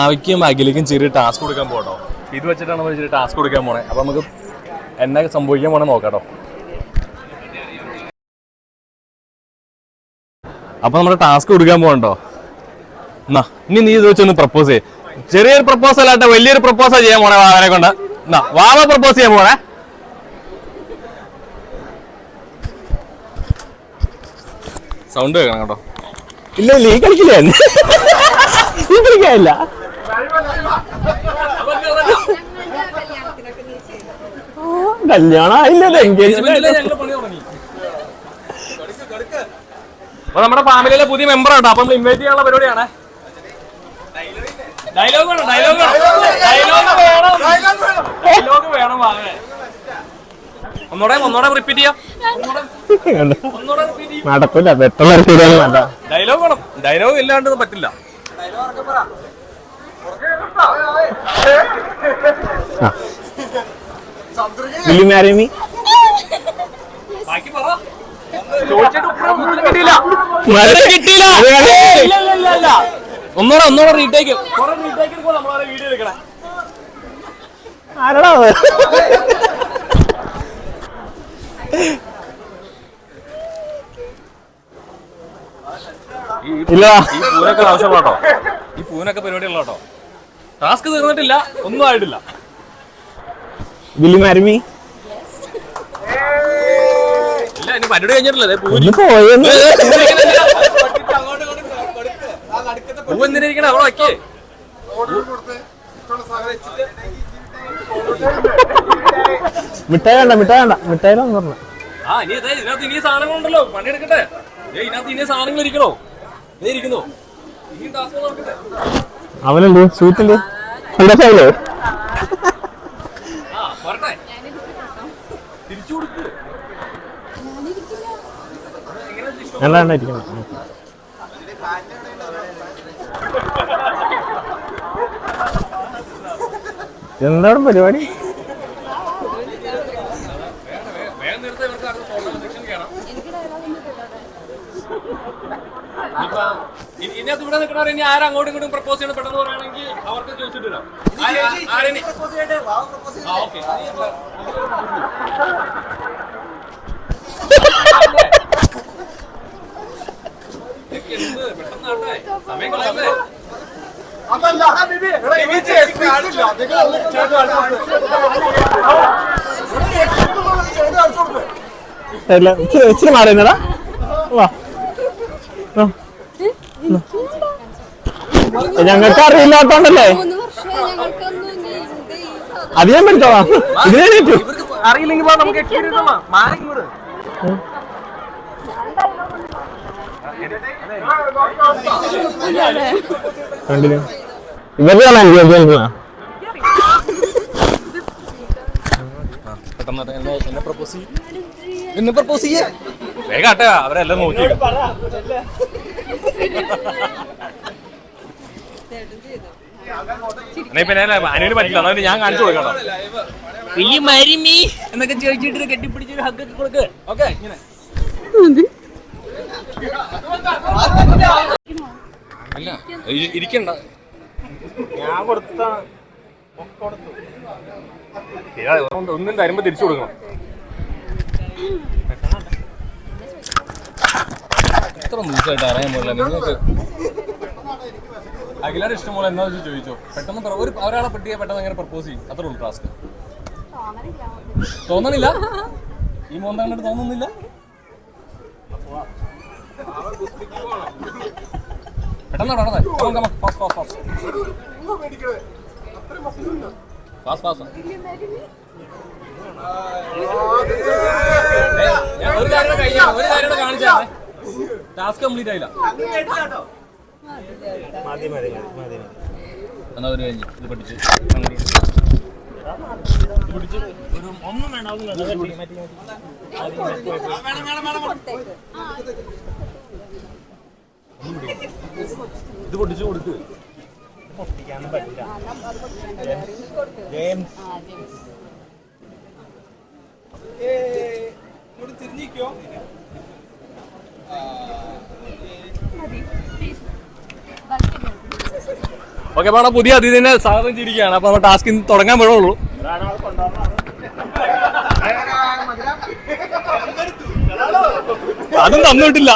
ആവിക്കും അഖിലേക്കും ചെറിയ ടാസ്ക് കൊടുക്കാൻ പോകട്ടോ. ഇത് വെച്ചിട്ടാണ് നമ്മൾ ചെറിയ ടാസ്ക് കൊടുക്കാൻ പോണേ. അപ്പൊ നമുക്ക് എന്നാ സംഭവിക്കാൻ പോണേ നോക്കാട്ടോ അപ്പൊ നമ്മുടെ ടാസ്ക് കൊടുക്കാൻ പോകണ്ടോ? എന്നാ ഇനി നീ ഇത് വെച്ചൊന്ന് പ്രപ്പോസ് ചെയ്യ. ചെറിയൊരു പ്രപ്പോസൽ ആട്ടെ വലിയൊരു പ്രപ്പോസൽ ചെയ്യാൻ പോണേ വാവനെ കൊണ്ട്. എന്നാ വാവ പ്രപ്പോസ് ചെയ്യാൻ പോണേ. സൗണ്ട് കേൾക്കണം കേട്ടോ. ഇല്ല ഇല്ല ഈ കളിക്കില്ല? ഈ കളിക്കാനില്ല കല്യാണം ആയില്ലത് എൻഗേജ്മെന്റ് അപ്പൊ നമ്മുടെ ഫാമിലിയിലെ പുതിയ മെമ്പർ ആട്ടോ. അപ്പൊ നമ്മൾ ഇൻവൈറ്റ് ചെയ്യാനുള്ള പരിപാടിയാണ്. ഡയലോഗ് വേണം ഡയലോഗ് ഡയലോഗ് വേണം ഡയലോഗ് വേണം. വാങ്ങേ ഒന്നൂടെ ഒന്നൂടെ റിപ്പീറ്റ് ചെയ്യാം. നടക്കില്ല പെട്ടെന്ന് ഡയലോഗ് വേണം. ഡയലോഗ് ഇല്ലാണ്ട് പറ്റില്ല. വിൽ മാരി മീ കിട്ടിയില്ല. ഒന്നൂടെ ഒന്നൂടെ റീടേക്ക് ആരടാ ഇല്ല. ഈ പൂനൊക്കെ ആവശ്യമുള്ള കേട്ടോ ഈ പൂനൊക്കെ പരിപാടിയുള്ള കേട്ടോ ടാസ്ക് തീർന്നിട്ടില്ല ഒന്നും ആയിട്ടില്ല. Will you marry me? പരിപാടി കഴിഞ്ഞിട്ടില്ല. പൂ അവിടെ വയ്ക്കേ മിഠായി വേണ്ട മിഠായി വേണ്ട. മിഠായിലൊന്നും പറഞ്ഞു ആ ഇനി ഇതിനകത്ത് ഇനി സാധനങ്ങളുണ്ടല്ലോ. പണിയെടുക്കട്ടെ. ഇതിനകത്ത് ഇനി സാധനങ്ങൾ ഇരിക്കണോ? ഇരിക്കുന്നു. അവനല്ലേ ടാസ്ക് നോക്കട്ടെ അവനുണ്ട് സ്വീറ്റുണ്ട് സന്തോഷമായില്ലേ ആ വരട്ടെ തിരിച്ചു കൊടുക്ക് വേണ്ട വേണ്ട ഇരിക്കണം എന്താണ് പരിപാടി വേഗം നിർത്തി ഇവർക്ക് അടുത്ത ഫോട്ടോ സെക്ഷൻ എന്താണ് പരിപാടി? ഇനി- അത് ഇവിടെ നിൽക്കണവർ ഇനി ആരും അങ്ങോട്ടും ഇങ്ങോട്ടും പ്രപ്പോസ് ചെയ്യണം പെട്ടെന്ന് പറയുകയാണെങ്കിൽ അവർക്ക് ചോദിച്ചിട്ട് ആരെ- ഇല്ല, ഇച്ചിരി മാറിയെന്നടാ വാ. ഞങ്ങൾക്ക് അറിയില്ലാത്തോണ്ടല്ലേ അത് ഞാൻ പഠിച്ചോളാം. ഇതിനെ അറിയില്ലെങ്കിൽ വാ, നമുക്ക് എക്സ്പീരിയൻസ് ഉള്ള മാറി ഇങ്ങോട്ട് കണ്ടില്ല ഇവരുടെയാണ് എൻഗേജ്മെന്റ് പെട്ടെന്ന് എന്നെ എന്നെ പ്രപ്പോസ് ചെയ്യും അവരെല്ലാം നോക്കി അനുവിന് പറ്റില്ല ഞാൻ കാണിച്ചു കൊടുക്കണം എന്നൊക്കെ ചോദിച്ചിട്ട് കെട്ടിപ്പിടിച്ച് ഹഗ്ഗൊക്കെ കൊടുക്ക്. ഓക്കെ ഇങ്ങനെ. അല്ല ഇരിക്കണ്ട ഞാൻ കൊടുത്ത ഒന്നും- തരുമ്പോ തിരിച്ചു കൊടുക്കണം എത്ര ദിവസമായിട്ട് ഇഷ്ടം പോലെ. എന്താ വെച്ച് ചോദിച്ചോ പെട്ടെന്ന് ഒരു ഒരാളെ പെട്ടിയെ പെട്ടെന്ന് അങ്ങനെ പ്രപ്പോസ് ചെയ്യും അത്ര ഉള്ളു ടാസ്ക് തോന്നണില്ല ഈ മോന്ത കണ്ടിട്ട് തോന്നുന്നില്ല പെട്ടെന്ന് പെട്ടെന്ന് fast fast fast fast fast ഒരു കാര്യം കഴിഞ്ഞാ ഒരു കാര്യം കാണിച്ചാ ടാസ്ക് കംപ്ലീറ്റ് ആയില്ല. എന്നാ ഒരു കഴിഞ്ഞ്. ഇത് പഠിച്ച്. ഒന്നും വേണ്ട ഒന്നും വേണ്ട മതി, മതി, മതി. ഇത് പൊട്ടിച്ചു കൊടുക്ക്. പൊട്ടിക്കാനും പറ്റില്ല. ബാക്കി ഓക്കെ അപ്പൊ പുതിയ അതിഥിനെ സ്വാഗതം ചെയ്തിരിക്കുകയാണ്. അപ്പൊ നമ്മുടെ ടാസ്ക് ഇന്ന് തുടങ്ങാൻ പോഴുള്ളൂ അതും തന്നിട്ടില്ല.